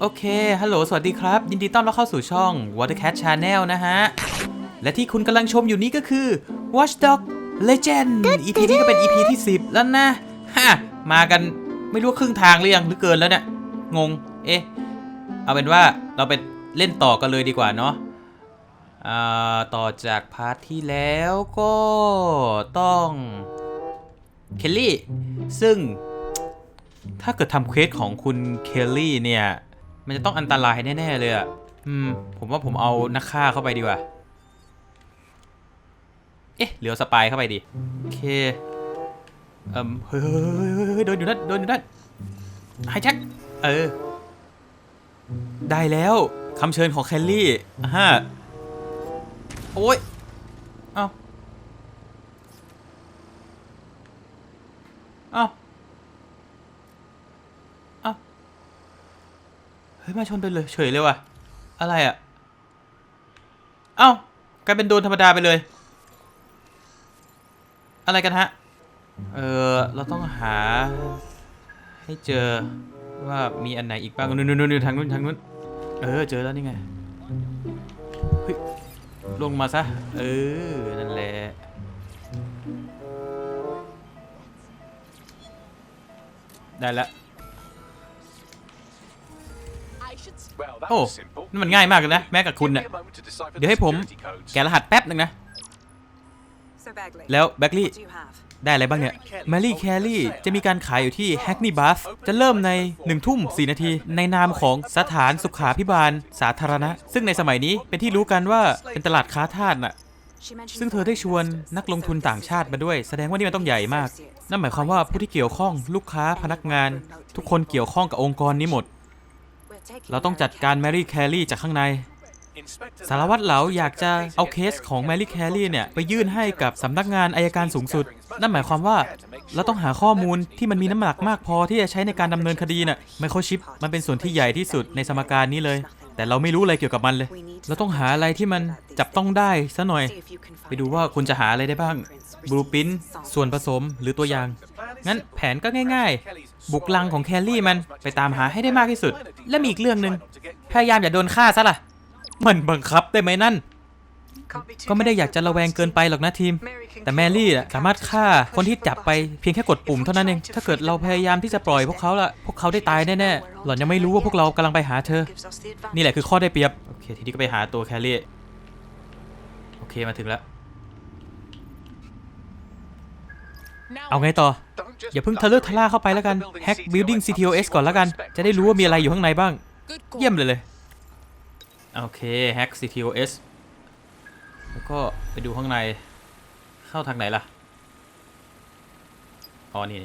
โอเค ฮัลโหล สวัสดีครับ ยินดีต้อนรับเข้าสู่ช่อง Watercat Channel นะฮะ และที่คุณกำลังชมอยู่นี้ก็คือ Watchdog Legend EP นี้ก็เป็น EP ที่ 10 แล้วนะ ฮะ มากันไม่รู้ว่าครึ่งทางหรือยังหรือเกินแล้วเนี่ย งง เอ๊ะ เอาเป็นว่าเราไปเล่นต่อกันเลยดีกว่าเนาะอ่าต่อจากพาร์ทที่แล้วก็ต้องเคลลี่ ซึ่งถ้าเกิดทำเควสของคุณเคลลี่เนี่ย มันจะต้องอันตรายแน่ๆเลยอะ่ะ อืม ผมว่าผมเอานักฆ่าเข้าไปดีกว่า เอ๊ะ เหลือสปายเข้าไปดิ โอเค เอ่มเฮ้ยเฮ้ยเฮ้ยเฮ้ยเฮ้ยโดนอยู่นั่น โดนอยู่นั่นไฮแจ็ค เออ ได้แล้วคำเชิญของแคลลี่อ่าฮะโอ้ย เอ้า เอ้า เอ้า เฮ้ ยมาชนไปเลยเฉยเลยว่ะ อะไรอะ เอ้ากลายเป็นโดนธรรมดาไปเลย อะไรกันฮะ เออเราต้องหา ให้เจอว่ามีอันไหนอีกบ้างนู่นนู่นนู่นทางนู้นทางนู้น เออ เจอแล้วนี่ไงเฮ้ยลงมาซะ เออ นั่นแหละ ได้แล้ว โอ้ was simple. นี่มันง่ายมากเลยนะ แม้กับคุณ Give เนี่ย me a moment to decipher เดี๋ยว the ให้ผม security codes. แกะรหัสแป๊บหนึ่งนะ So Bagley, แล้วแบ็กลี่ what do you have? ได้อะไรบ้างเนี่ย m a r y Carey จะมีการขายอยู่ที่ Hackney Buff จะเริ่มใน 1 ทุ่ม 4 นาที ในนามของสถานสุขาพิบาลสาธารณะ ซึ่งในสมัยนี้เป็นที่รู้กันว่าเป็นตลาดค้าทาสน่ะ She mentioned ซึ่งเธอได้ชวนนักลงทุนต่างชาติมาด้วย แสดงว่านี่มันต้องใหญ่มาก นั่นหมายความว่าผู้ที่เกี่ยวข้องลูกค้าพนักงาน ทุกคนเกี่ยวข้องกับองค์กรนี้หมด We're taking เราต้องจัดการแมรี่แคลรี่จากข้างใน Inspector สารวัตรเหลาอยากจะเอาเคสของแมรี่แคลรี่เนี่ย ไปยื่นให้กับสำนักงานอายการสูงสุด นั่นหมายความว่าเราต้องหาข้อมูลที่มันมีน้ำหนักมากพอที่จะใช้ในการดำเนินคดีน่ะไมโครชิปมันเป็นส่วนที่ใหญ่ที่สุดในสมการนี้เลย แต่เราไม่รู้อะไรเกี่ยวกับมันเลย เราต้องหาอะไรที่มันจับต้องได้ซะหน่อย See if you can find ไปดูว่าคุณจะหาอะไรได้บ้างบลูปินส่วนผสมหรือตัวอย่าง งั้นแผนก็ง่ายๆ บุกลังของแคลรี่มันไปตามหาให้ได้มากที่สุด และมีอีกเรื่องหนึ่งพยายามอย่าโดนฆ่าซะล่ะ มันบังคับได้ไหมนั่น ก็ไม่ได้อยากจะระแวงเกินไปหรอกนะทีม แต่แมรี่อะสามารถฆ่าคนที่จับไปเพียงแค่กดปุ่มเท่านั้นเอง ถ้าเกิดเราพยายามที่จะปล่อยพวกเขาละพวกเขาได้ตายแน่ๆหล่อนยังไม่รู้ว่าพวกเรากำลังไปหาเธอ นี่แหละคือข้อได้เปรียบ โอเคทีนี้ก็ไปหาตัวแคลรี่ โอเคมาถึงแล้ว เอาไงต่อ อย่าเพิ่งทะลึ่งทะล่าเข้าไปแล้วกันแฮก building CTOS ก่อนแล้วกัน จะได้รู้ว่ามีอะไรอยู่ข้างในบ้าง เยี่ยมเลยเลย โอเคแฮก CTOS แล้วก็ไปดูข้างใน เข้าทางไหนล่ะ อ๋อ นี่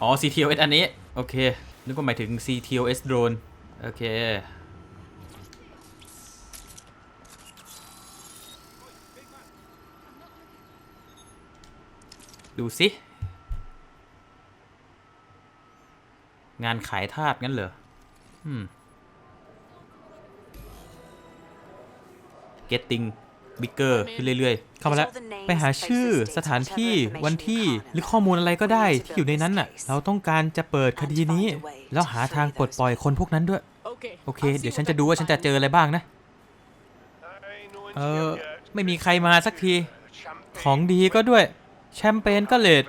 อ๋อ CTOS อันนี้ โอเค นึกว่าหมายถึง CTOS drone โอเค ดูสิงานขายทาสงั้นเหรออืม getting bigger ขึ้นเรื่อยๆ เข้ามาแล้ว ไปหาชื่อสถานที่วันที่หรือข้อมูลอะไรก็ได้ที่อยู่ในนั้นน่ะ เราต้องการจะเปิดคดีนี้ แล้วหาทางปลดปล่อยคนพวกนั้นด้วย โอเค เดี๋ยวฉันจะดูว่าฉันจะเจออะไรบ้างนะ เออ ไม่มีใครมาสักที ของดีก็ด้วย แชมเปญก็เลด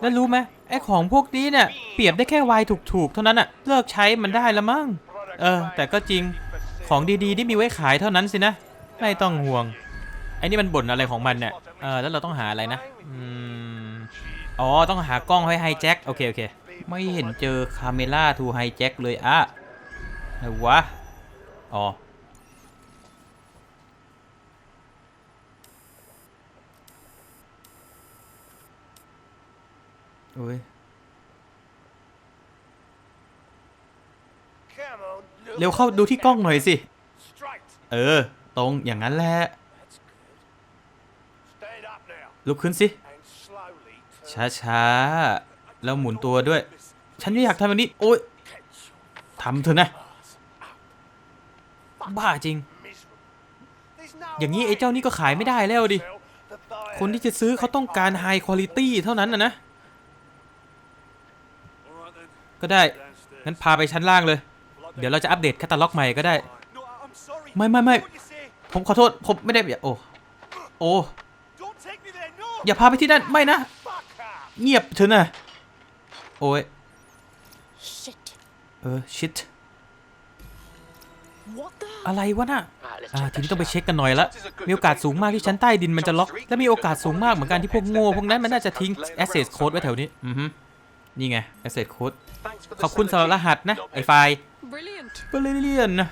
แล้วรู้ไหมไอ้ของพวกนี้เนี่ยเปรียบได้แค่ไวน์ถูกๆ เท่านั้นอะเลิกใช้มันได้ละมั้งเออ แต่ก็จริงของดีๆที่มีไว้ขายเท่านั้นสินะ ไม่ต้องห่วงไอ้นี่มันบ่นอะไรของมันเนี่ยเออแล้วเราต้องหาอะไรนะอ๋อต้องหากล้องให้ไฮแจ็คโอเคโอเคไม่เห็นเจอคาเมล่าทูไฮแจ็คเลยอะไหนวะอ๋อ อ้ย เร็วเข้าดูที่กล้องหน่อยสิ เออ ตรงอย่างนั้นแหละ ลุกขึ้นสิ ช้าๆ แล้วหมุนตัวด้วย ฉันไม่อยากทำแบบนี้ โอ๊ยทำเถอะนะ บ้าจริง อย่างนี้ไอ้เจ้านี่ก็ขายไม่ได้แล้วดิ คนที่จะซื้อเขาต้องการไฮคุณ i t y เท่านั้นนะนะ ก็ได้ งั้นพาไปชั้นล่างเลย เดี๋ยวเราจะอัปเดตแคตตาล็อกใหม่ก็ได้ No, I'm sorry. ไม่ไม่ไม่ What you say? ผมขอโทษ ผมไม่ได้อย่าโอ้โอ้ Don't take me there. No. อย่าพาไปที่นั่น ไม่นะ Fuck off. เงียบเถอะนะ โอ้ย Shit. เออ ชิต What the? อะไรวะน่ะ Right, let's อ่า check ที that นี้ต้องไป shit out. เช็คกันหน่อยละ มีโอกาสสูงมากที่ชั้นใต้ดินมันจะล็อก และมีโอกาสสูงมากเหมือนกันที่พวกโง่พวกนั้นมันน่าจะทิ้ง access code ไว้แถวนี้ อือฮึ นี่ไง access code Thanks for the ขอบคุณสำหรับรหัสนะ ไอไฟล์ Brilliant. เบลเลียนนะ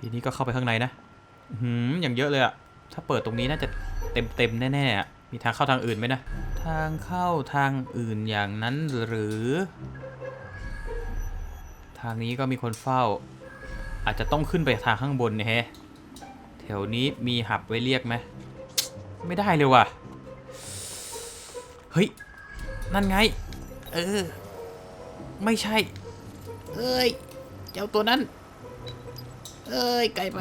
ทีนี้ก็เข้าไปข้างในนะอื้อหืมอย่างเยอะเลยอะถ้าเปิดตรงนี้น่าจะเต็มเต็มๆแน่ๆอะมีทางเข้าทางอื่นไหมนะ ทางเข้าทางอื่นอย่างนั้นหรือ ทางนี้ก็มีคนเฝ้า อาจจะต้องขึ้นไปทางข้างบนเนี่ย แถวนี้มีหับไว้เรียกไหมไม่ได้เลยว่ะ เฮ้ย นั่นไง เออ ไม่ใช่ เอ้ย เจ้าตัวนั้น เอ้ย ไกลไป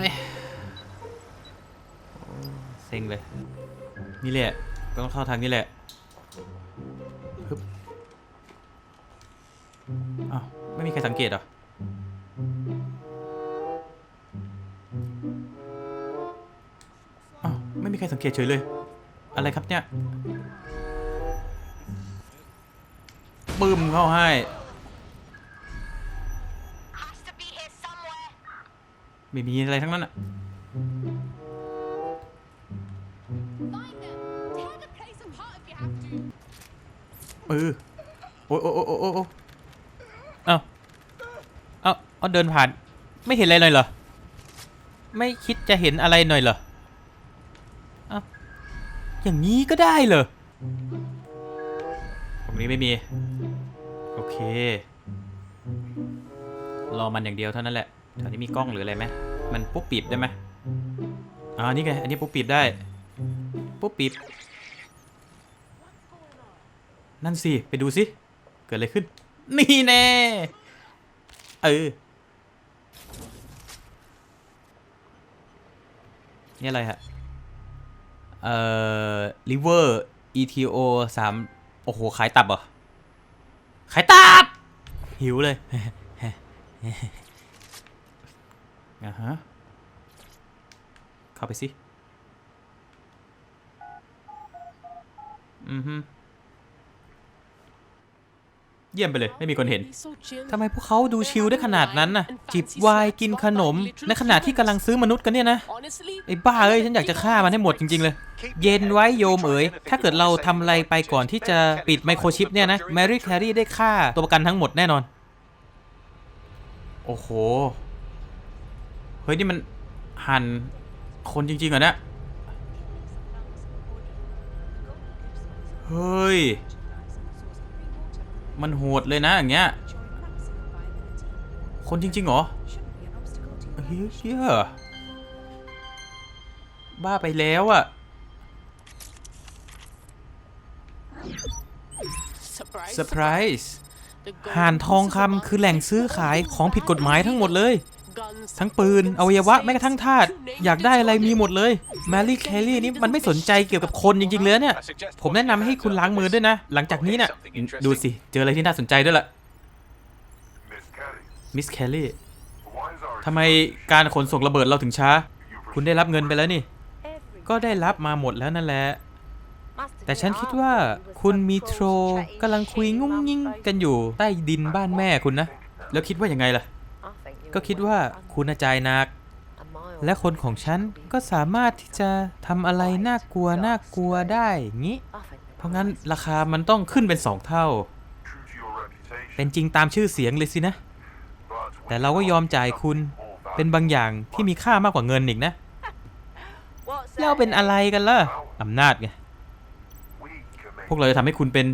เซ็งเลย นี่แหละ ต้องเข้าทางนี้แหละฮึบอ้าวไม่มีใครสังเกตเหรอ ม่มีใครสังเกตเฉยเลย อะไรครับเนี่ยบึ้มเข้าให้ ไม่มีอะไรทั้งนั้นอะเออโอ้โอ้โอ้โอ้โอ้เอ้าเอ้าเอาเดินผ่าน ไม่เห็นอะไรหน่อยเหรอ ไม่คิดจะเห็นอะไรหน่อยเหรอ อย่างนี้ก็ได้เหรอตรงนี้ไม่มี โอเค รอมันอย่างเดียวเท่านั้นแหละแถวนี้มีกล้องหรืออะไรไหมมันปุ๊บปีบได้ไหมอ่านี่ไง อันนี้ปุ๊บปีบได้ ปุ๊บปีบนั่นสิ ไปดูสิ เกิดอะไรขึ้น นี่แน่ เออ นี่อะไรฮะ เอ่อลิเวอร์ ETO สามโอ้โห ขายตับเหรอ ขายตับ หิวเลยอ่าฮะ เข้าไปสิ อือฮึ เยี่ยมไปเลย ไม่มีคนเห็น So chill. ทำไมพวกเขาดูชิลได้ขนาดนั้นน่ะ จิบไวน์กินขนม ในขณะที่กำลังซื้อมนุษย์กันเนี่ยนะ Honestly, ไอ้บ้าเอ้ย ฉันอยากจะฆ่ามันให้หมดจริง ๆ เลย เย็นไว้โยมเอ๋ย ถ้าเกิดเราทำอะไรไปก่อนที่จะปิดไมโครชิปเนี่ยนะ แมรี่แครีได้ฆ่าตัวประกันทั้งหมดแน่นอน โอ้โห เฮ้ย นี่มันหั่นคนจริงๆเหรอเนี่ย เฮ้ย มันโหดเลยนะอย่างเงี้ย คนจริงๆเหรอเฮ้ยเชี่ยบ้าไปแล้วอะ surprise. เซอร์ไพรส์ The gold ห่านทอง piece of คำคือแหล่งซื้อขายของผิดกฎหมายทั้งหมดเลย guns, ทั้งปืนอวัยวะแม้กระทั่งทาสอยากได้อะไรมีหมดเลยแมรี่แคลรี่นี่มันไม่สนใจเกี่ยวกับคนจริงๆเลยเนี่ย ผมแนะนำให้คุณล้างมือด้วยนะ หลังจากนี้น่ะดูสิ เจออะไรที่น่าสนใจด้วยล่ะมิสแคลรี่ทำไมการขนส่งระเบิดเราถึงช้า คุณได้รับเงินไปแล้วนี่ ก็ได้รับมาหมดแล้วนั่นแหละ แต่ฉันคิดว่าคุณมีโทรกำลังคุยงุ้งยิ่งกันอยู่ใต้ดินบ้านแม่คุณนะ แล้วคิดว่ายังไงล่ะ ก็คิดว่าคุณน่ะจ่ายหนัก และคนของฉันก็สามารถที่จะทำอะไรน่ากลัวน่ากลัวได้งี้ เพราะงั้นราคามันต้องขึ้นเป็นสองเท่า เป็นจริงตามชื่อเสียงเลยสินะ แต่เราก็ยอมจ่ายคุณเป็นบางอย่างที่มีค่ามากกว่าเงินอีกนะเราเป็นอะไรกันล่ะอำนาจไง พวกเราจะทำให้คุณเป็น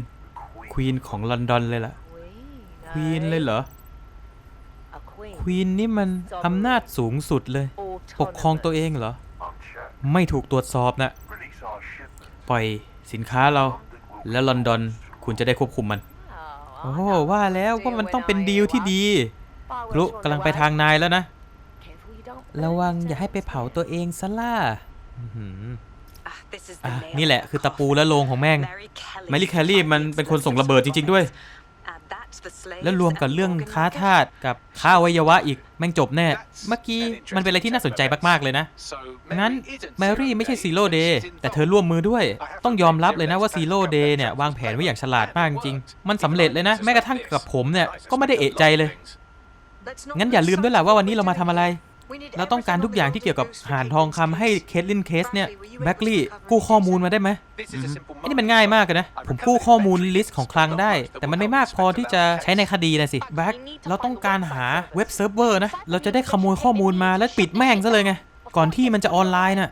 ควีนของลอนดอนเลยล่ะ ควีนเลยเหรอ ควีนนี่มันอำนาจสูงสุดเลย ปกครองตัวเองเหรอ Unchecked. ไม่ถูกตรวจสอบนะ Release our shipment. ปล่อยสินค้าเรา แล้วลอนดอนคุณจะได้ควบคุมมัน โอ้ว่าแล้วว่ามันต้องเป็นดีลที่ดีพลุกำลังไปทางนายแล้วนะ ระวังอย่าให้ไปเผาตัวเองซะล่ะอื้อหือ This is อะ the nail นี่แหละคือตะปูและโลงของแม่ง Mary Kelly แมรี่แคลรี่มันเป็นคนส่งระเบิดจริง ๆ ด้วย แล้วรวมกับเรื่องค้าทาสกับค้าอวัยวะอีกแม่งจบแน่ เมื่อกี้มันเป็นอะไรที่น่าสนใจมาก ๆ เลยนะ งั้นแมรี่ไม่ใช่ซีโร่เดย์แต่เธอร่วมมือด้วย ต้องยอมรับเลยนะว่าซีโร่เดย์เนี่ยวางแผนไว้อย่างฉลาดมากจริง มันสำเร็จเลยนะ แม้กระทั่งกับผมเนี่ยก็ไม่ได้เอะใจเลย งั้นอย่าลืมด้วยล่ะว่าวันนี้เรามาทำอะไร เราต้องการทุกอย่างที่เกี่ยวกับ every หาน single ทองคำให้เคทลินเคสเนี่ยแบ็กลี่กู้ข้อมูลมาได้ไหมอันนี้มันง่ายมากเลยนะ ผมกู้ข้อมูลลิสต์ของคลังได้ แต่มันไม่มากพอที่จะใช้ในคดีนะสิแบ็คเราต้องการหาเว็บเซิร์ฟเวอร์นะ เราจะได้ขโมยข้อมูลมาแล้วปิดแม่งซะเลยไง ก่อนที่มันจะออนไลน์น่ะ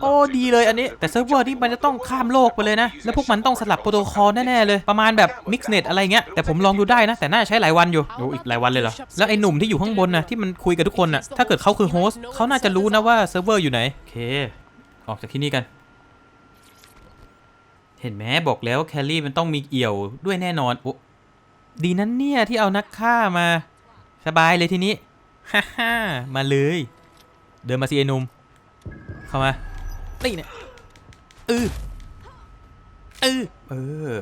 โอ้ดีเลยอันนี้ แต่เซิร์ฟเวอร์ที่มันจะต้องข้ามโลกไปเลยนะ แล้วพวกมันต้องสลับโปรโตคอลแน่ๆเลย ประมาณแบบ Mixnet อะไรเงี้ย แต่ผมลองดูได้นะ แต่น่าจะใช้หลายวันอยู่โอ้อีกหลายวันเลยเหรอ แล้วไอ้หนุ่มที่อยู่ข้างบนนะที่มันคุยกับทุกคนน่ะถ้าเกิดเขาคือโฮสต์เขาน่าจะรู้นะว่าเซิร์ฟเวอร์อยู่ไหน โอเค ออกจากที่นี่กัน เห็นไหมบอกแล้วแคลรี่มันต้องมีเอี่ยวด้วยแน่นอน โอ้ดีนั้นเนี่ยที่เอานักฆ่ามา สบายเลยทีนี้ ฮ่าฮ่ามาเลย เดินมาสิไอ้หนุ่ม เข้ามานี่เนี่ยเออเออเออ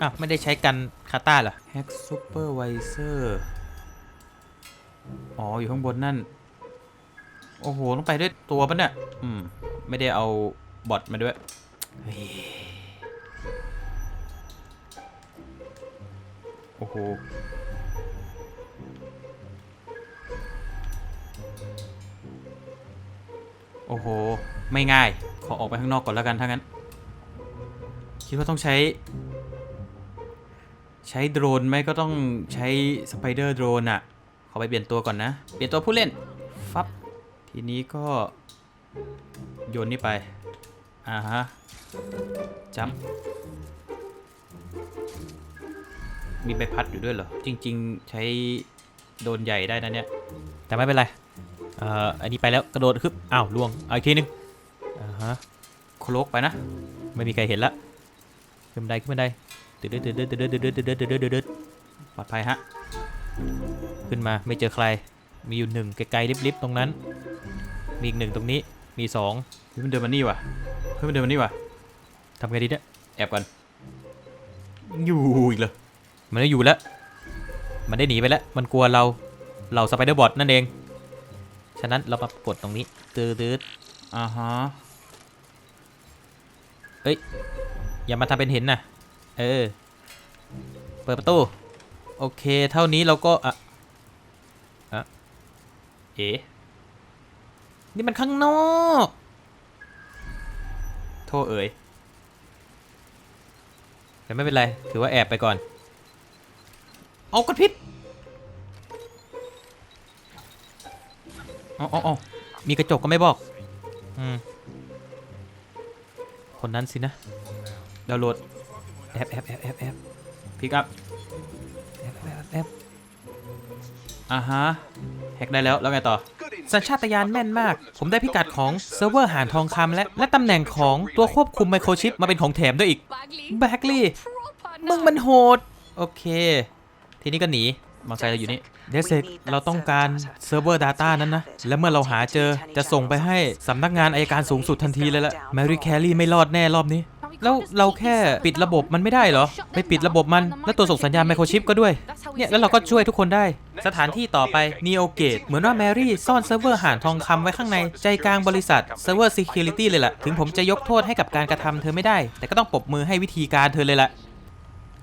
อ้าวไม่ได้ใช้กันคาต้าเหรอแฮกซูเปอร์ไวเซอร์อ๋อ อยู่ข้างบนนั่น โอ้โห ต้องไปด้วยตัวปะเนี่ย อืม ไม่ได้เอาบอทมาด้วยเฮ้ยโอ้โห โอ้โห ไม่ง่าย ขอออกไปข้างนอกก่อนแล้วกันถ้างั้น คิดว่าต้องใช้ ใช้โดรนไหมก็ต้องใช้สไปเดอร์โดรนอะขอไปเปลี่ยนตัวก่อนนะ เปลี่ยนตัวผู้เล่น ฟับ ทีนี้ก็ โยนนี่ไป อ่าฮะจัมมีใบพัดอยู่ด้วยเหรอ จริง ๆ ใช้โดรนใหญ่ได้นะเนี่ย แต่ไม่เป็นไร เอ่ออันนี้ไปแล้วกระโดดขึ้นอ้าวล่วงเอาอีกทีนึงอ่าฮะโคลกไปนะ ไม่มีใครเห็นละขึ้นบันไดขึ้นบันไดตึ๊ดตึ๊ดตึ๊ดตึ๊ดตึ๊ดตึ๊ดตึ๊ดตึ๊ดตึ๊ดตึ๊ดตึ๊ดปลอดภัยฮะขึ้นมาไม่เจอใครมีอยู่หนึ่งไกลๆลิบๆตรงนั้น มีอีกหนึ่งตรงนี้มีสองเฮ้ยมันเดินมานี่ว่ะเฮ้ยมันเดินมานี่ว่ะทำไงดีเนี่ยแอบก่อนอยู่อีกเลยมันไม่อยู่แล้ว มันได้หนีไปแล้ว มันกลัวเรา เราสไปเดอร์บอทนั่นเอง ฉะนั้นเรามากดตรงนี้ตืดตืดอ่าฮะเอ้ย อย่ามาทำเป็นเห็นนะเออ เปิดประตู โอเค เท่านี้เราก็ อะ อะ เอ๋นี่มันข้างนอก โทษเอ๋ย แต่ไม่เป็นไร ถือว่าแอบไปก่อน เอากระพริ อ๋ออ๋อมีกระจกก็ไม่บอก อืม คนนั้นสินะดาวน์โหลดแอปแอปแอปแอปแอปพิกอัพแอปแอปแอปอ่าฮะ แฮกได้แล้ว แล้วไงต่อ สัญชาตญาณแม่นมาก ผมได้พิกัดของเซิร์ฟเวอร์หานทองคำและ และตำแหน่งของตัวควบคุมไมโครชิปมาเป็นของแถมด้วยอีกแบ็กลี่มึงมันโหด โอเค ทีนี้ก็หนี มอเตอร์ไซค์เราอยู่นี่เดซเซกเราต้องการเซิร์ฟเวอร์ Data นั้นนะ และเมื่อเราหาเจอจะส่งไปให้สำนักงานอายการสูงสุดทันทีเลยละแมรี่แคลรี่ไม่รอดแน่รอบนี้ แล้วเราแค่ปิดระบบมันไม่ได้เหรอ ไปปิดระบบมัน แล้วตัวส่งสัญญาณไมโครชิปก็ด้วย เนี่ยแล้วเราก็ช่วยทุกคนได้ สถานที่ต่อไป Neo Gate เหมือนว่าแมรี่ซ่อนเซิร์ฟเวอร์หานทองคำไว้ข้างในใจกลางบริษัทเซิร์ฟเวอร์ Security เลยล่ะ ถึงผมจะยกโทษให้กับการกระทำเธอไม่ได้ แต่ก็ต้องปรบมือให้วิธีการเธอเลยล่ะ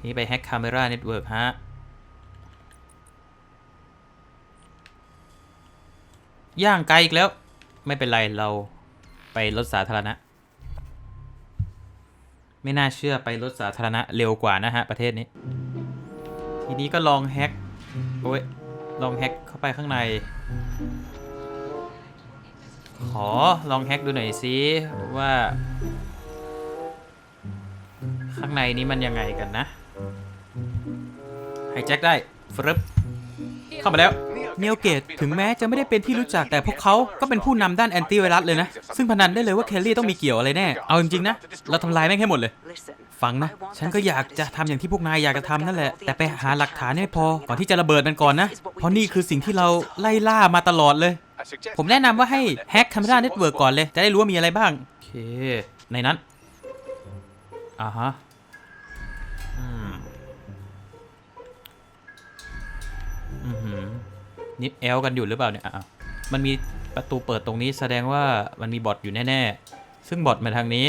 นี่ไปแฮก Camera Network ฮะ ย่างไกลอีกแล้ว ไม่เป็นไรเราไปรถสาธารณะ ไม่น่าเชื่อไปรถสาธารณะเร็วกว่านะฮะ ประเทศนี้ ทีนี้ก็ลองแฮกโอ้ยลองแฮกเข้าไปข้างใน ขอลองแฮกดูหน่อยสิว่า ข้างในนี้มันยังไงกันนะไฮแจ็คได้ฟรึบเข้ามาแล้ว เน o เกตถึงแม้จะไม่ได้เป็นที่รู้จักแต่พวกเขาก็เป็นผู้นำด้านแอนตี้ไวรัสเลยนะ ซึ่งพนันได้เลยว่าเคลลี่ต้องมีเกี่ยวอะไรแน่ เอาจริงๆนะ เราทำลายแม่งให้หมดเลย ฟังนะ ฉันก็อยากจะทำอย่างที่พวกนายอยากจะทำนั่นแหละ แต่ไปหาหลักฐานให้พอ ก่อนที่จะระเบิดมันก่อนนะ เพราะนี่คือสิ่งที่เราไล่ล่ามาตลอดเลย ผมแนะนำว่าให้แฮ็ก Camera Network ก่อนเลย จะได้รู้ว่ามีอะไรบ้าง โอเค ในนั้น อ่าฮะอืมอือหือ นิดแอลกันอยู่หรือเปล่าเนี่ยอะมันมีประตูเปิดตรงนี้แสดงว่ามันมีบอทอยู่แน่ๆ ซึ่งบอทมาทางนี้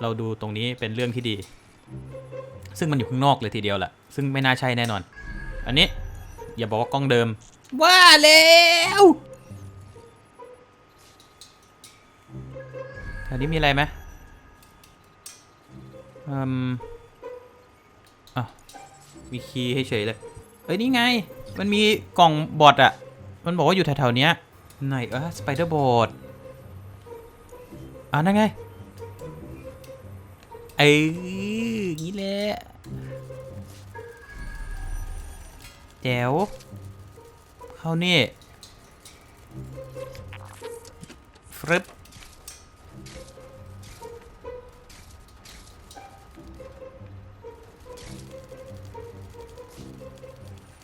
เราดูตรงนี้เป็นเรื่องที่ดี ซึ่งมันอยู่ข้างนอกเลยทีเดียวแหละซึ่งไม่น่าใช่แน่นอน อันนี้อย่าบอกว่ากล้องเดิม ว่าแล้วแถวนี้มีอะไรไหมอืมอะมีคีย์ให้เฉยเลย เอ้ยนี่ไง มันมีกล่องบอทอะมันบอกว่าอยู่แถวๆเนี้ยไหนเออสไปเดอร์บอทอ่านั่นไงเอ้ยงี้แหละแจ๋วเข้านี่ฟริป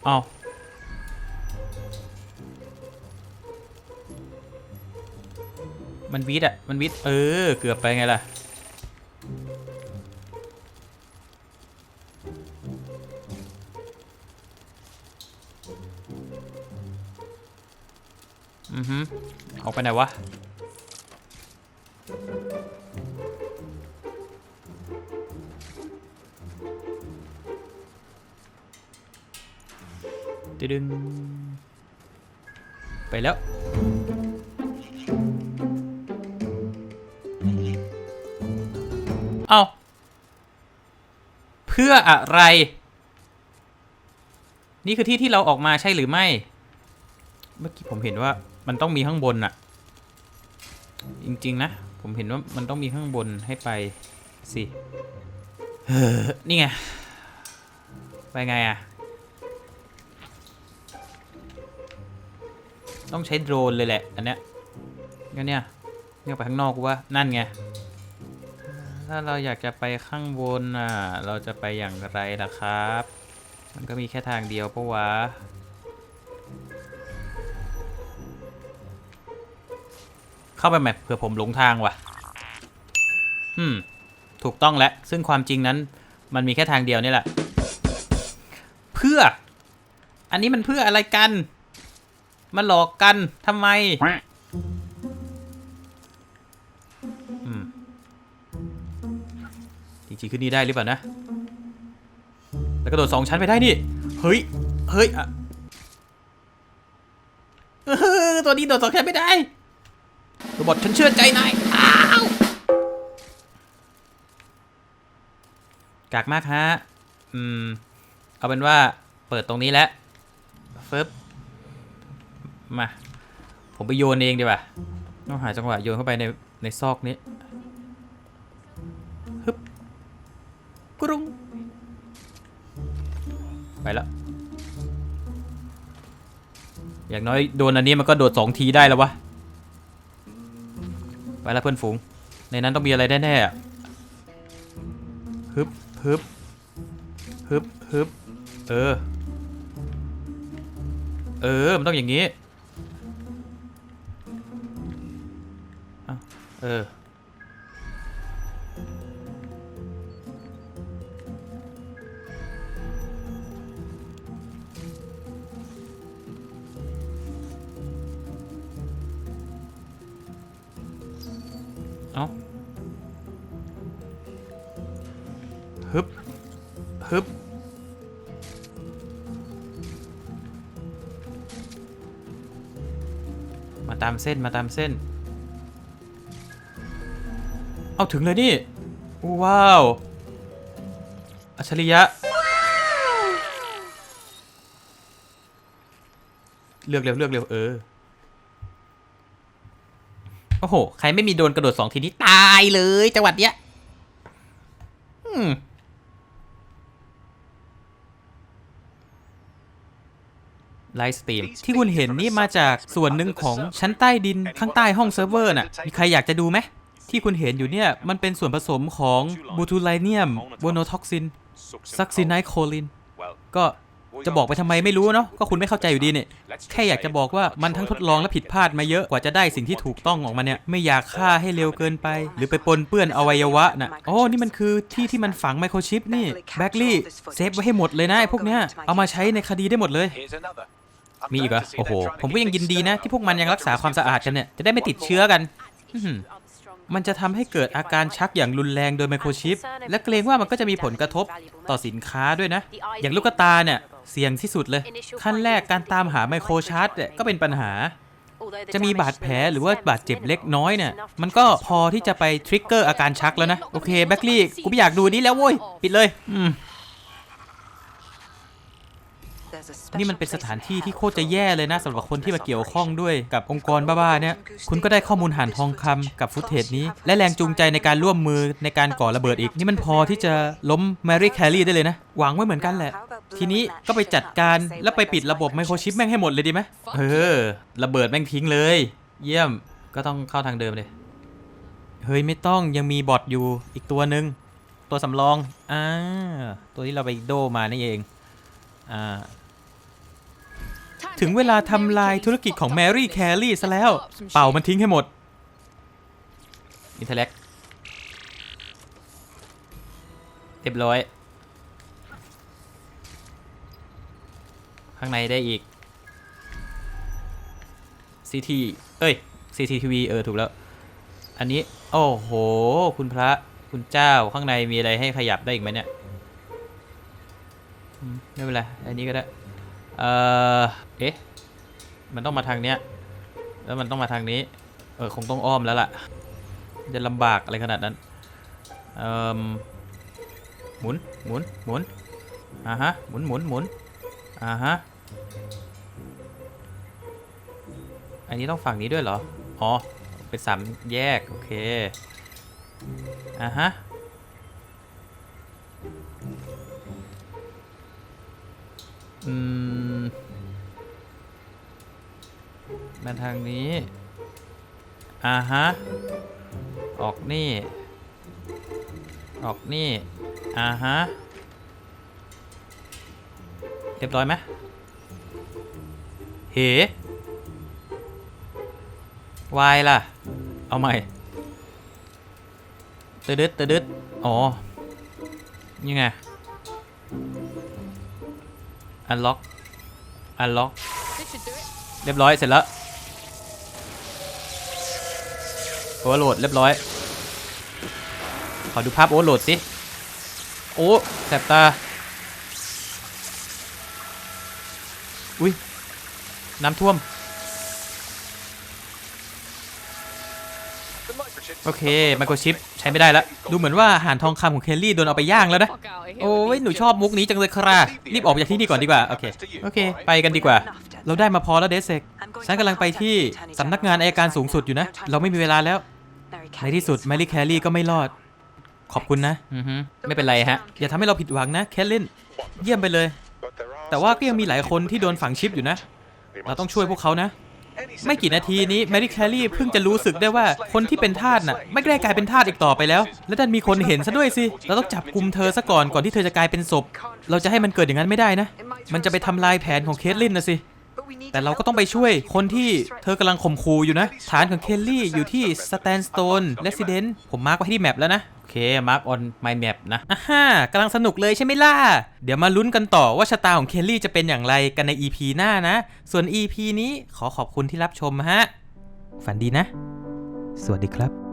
เอา มันวิดอะมันวิด เออ เกือบไปไงล่ะ อือฮึออกไปไหนวะตึดึง ไปแล้ว เอาเพื่ออะไร นี่คือที่ที่เราออกมาใช่หรือไม่ เมื่อกี้ผมเห็นว่ามันต้องมีข้างบนอะจริง ๆ นะ ผมเห็นว่ามันต้องมีข้างบนให้ไปสิเฮ้อนี่ไง ไปไงอะต้องใช้โดรนเลยแหละ อันเนี้ยงั้นเนี่ยเนี่ยไปข้างนอกกูว่านั่นไง ถ้าเราอยากจะไปข้างบนอะ เราจะไปอย่างไรล่ะครับ มันก็มีแค่ทางเดียวปะวะ เข้าไปแมปเผื่อผมหลงทางว่ะ อืม ถูกต้องแล้ว ซึ่งความจริงนั้น มันมีแค่ทางเดียวนี่แหละ เพื่อ อันนี้มันเพื่ออะไรกันมาหลอกกันทำไม จริงๆขึ้นนี่ได้หรือเปล่านะ แล้วก็โดดสองชั้นไปได้นี่ เฮ้ย เฮ้ยอะตัวนี้โดดสองชั้นไม่ได้ตัวบอทฉันเชื่อใจนาย อ้าวกากมากฮะ อืม เอาเป็นว่าเปิดตรงนี้แล้วฟึบมา ผมไปโยนเองดีกว่าต้องหาจังหวะโยนเข้าไปในในซอกนี้ กรุง ไปแล้ว อย่างน้อยโดนอันนี้มันก็โดดสองทีได้แล้ววะ ไปแล้วเพื่อนฝูง ในนั้นต้องมีอะไรแน่ๆฮึบฮึบฮึบฮึบเออ เออ มันต้องอย่างนี้อเออ เอาฮึบฮึบมาตามเส้นมาตามเส้น เอาถึงเลยนี่ ว้าว อัจฉริยะ เลือกเร็วเลือกเร็วเออ โอ้โห ใครไม่มีโดนกระโดดสองทีนี้ตายเลยจังหวัดเนี้ยอืมไลฟ์สตรีมที่คุณเห็นนี่มาจากส่วนหนึ่งของชั้นใต้ดินข้างใต้ห้องเซิร์ฟเวอร์น่ะ มีใครอยากจะดูไหม ที่คุณเห็นอยู่เนี่ย มันเป็นส่วนผสมของบูทูไลเนียมโบโนท็อกซินซักซินไนโคลิน ก็ จะบอกไปทำไมไม่รู้เนาะก็คุณไม่เข้าใจอยู่ดีเนี่ยแค่อยากจะบอกว่ามันทั้งทดลองและผิดพลาดมาเยอะกว่าจะได้สิ่งที่ถูกต้องออกมาเนี่ยไม่อยากฆ่าให้เร็วเกินไป หรือไปปนเปื้อนอวัยวะน่ะโอ้นี่มันคือที่ที่มันฝังไมโครชิปนี่แบ็กลี่เซฟไว้ให้หมดเลยนะไอ้พวกเนี้ยเอามาใช้ในคดีได้หมดเลยมีอีกเหรอโอ้โห ผมก็ยังยินดีนะ ที่พวกมันยังรักษาความสะอาดกันเนี่ย จะได้ไม่ติดเชื้อกัน มันจะทำให้เกิดอาการชักอย่างรุนแรงโดยไมโครชิป และเกรงว่ามันก็จะมีผลกระทบต่อสินค้าด้วยนะ อย่างลูกตาเนี่ย เสี่ยงที่สุดเลย ขั้นแรกการตามหาไมโครชาร์จเนี่ยก็เป็นปัญหา จะมีบาดแผลหรือว่าบาดเจ็บเล็กน้อยเนี่ย มันก็พอที่จะไปทริกเกอร์อาการชักแล้วนะ โอเคแบ็คลี่ กูไม่อยากดูนี้แล้วโว้ย ปิดเลย อืม นี่มันเป็นสถานที่ที่โคตรจะแย่เลยนะสำหรับคนที่มาเกี่ยวข้องด้วยกับองค์กรบ้าๆเนี่ย คุณก็ได้ข้อมูลหานทองคำกับฟุตเทจนี้ และแรงจูงใจในการร่วมมือในการก่อระเบิดอีก นี่มันพอที่จะล้มแมรี่แคลรี่ได้เลยนะ หวังไว้เหมือนกันแหละ ทีนี้ก็ไปจัดการแล้วไปปิดระบบไมโครชิปแม่งให้หมดเลยดีไหมเออระเบิดแม่งทิ้งเลย เยี่ยมก็ต้องเข้าทางเดิมเลยเฮ้ยไม่ต้องยังมีบอทอยู่อีกตัวหนึ่งตัวสำรอง อ่า ตัวที่เราไปโดมานี่เอง อ่า ถึงเวลาทำลายธุรกิจของแมรี่แคลรี่ซะแล้ว เป่ามันทิ้งให้หมด อินเทเล็กเรียบร้อย ข้างในได้อีก CT เอ้ย CCTV เออ ถูกแล้ว อันนี้ โอ้โห คุณพระคุณเจ้าข้างในมีอะไรให้ขยับได้อีกไหมเนี่ย ไม่เป็นไร อันนี้ก็ได้ เออเอ๊ะ มันต้องมาทางเนี้ย แล้วมันต้องมาทางนี้ เออ คงต้องอ้อมแล้วล่ะ จะลำบากอะไรขนาดนั้น เออหมุน หมุน หมุน อ่าฮะ หมุน หมุน หมุน อ่าฮะ อันนี้ต้องฝั่งนี้ด้วยเหรอ อ๋อ เป็นสามแยก โอเค อ่าฮะ อืม มาทางนี้ อ่าฮะ ออกนี่ ออกนี่ อ่าฮะ เรียบร้อยไหมเหวายล่ะ เอาใหม่ตืดึดตืดึดอ๋อนี่ไง อันล็อกอันล็อก This should do it. เรียบร้อยเสร็จแล้วโอเวอร์โหลดเรียบร้อย ขอดูภาพโอเวอร์โหลดสิ โอ้แสบตา อุ้ยน้ำท่วม อเคไมโครชิปใช้ไม่ได้แล้ว ดูเหมือนว่าอาหารทองคำของเคลลี่โดนเอาไปย่างแล้วนะ Fuck out of here. โอ้ยหนูชอบมุกนี้จังเลยครับรีบออกจากที่นี่ก่อนดีกว่า โอเค โอเค ไปกันดีกว่า เราได้มาพอแล้วเดซเซกฉันกำลังไปที่สำนักงานอายการสูงสุดอยู่นะ เราไม่มีเวลาแล้ว ในที่สุดแมรี่แคลรี่ก็ไม่รอด ขอบคุณนะอือฮึไม่เป็นไรฮะ อย่าทำให้เราผิดหวังนะแคลลินเยี่ยมไปเลย But there are แต่ว่าก็ยังมีหลายคนที่โดนฝังชิปอยู่นะ เราต้องช่วยพวกเขานะ ไม่กี่นาทีนี้แมรี่แคลรี่เพิ่งจะรู้สึกได้ว่าคนที่เป็นทาสน่ะ ไม่ได้กลายเป็นทาสอีกต่อไปแล้ว และดันมีคนเห็นซะด้วยสิเราต้องจับกลุ่มเธอซะก่อนก่อนที่เธอจะกลายเป็นศพ เราจะให้มันเกิดอย่างนั้นไม่ได้นะ มันจะไปทำลายแผนของเคทลินนะสิ แต่เราก็ต้องไปช่วยคนที่เธอกำลังข่มขู่อยู่นะ ฐานของเคลลี่อยู่ที่สแตนสโตนเรสซิเดนต์ผมมาร์กไว้ที่แมปแล้วนะ โอเค มาร์กออนไมแมปนะอ่าฮ่ากำลังสนุกเลยใช่ไหมล่ะ เดี๋ยวมาลุ้นกันต่อว่าชะตาของเคลลี่จะเป็นอย่างไรกันใน EP หน้านะ ส่วน EP นี้ขอขอบคุณที่รับชมฮะ ฝันดีนะ สวัสดีครับ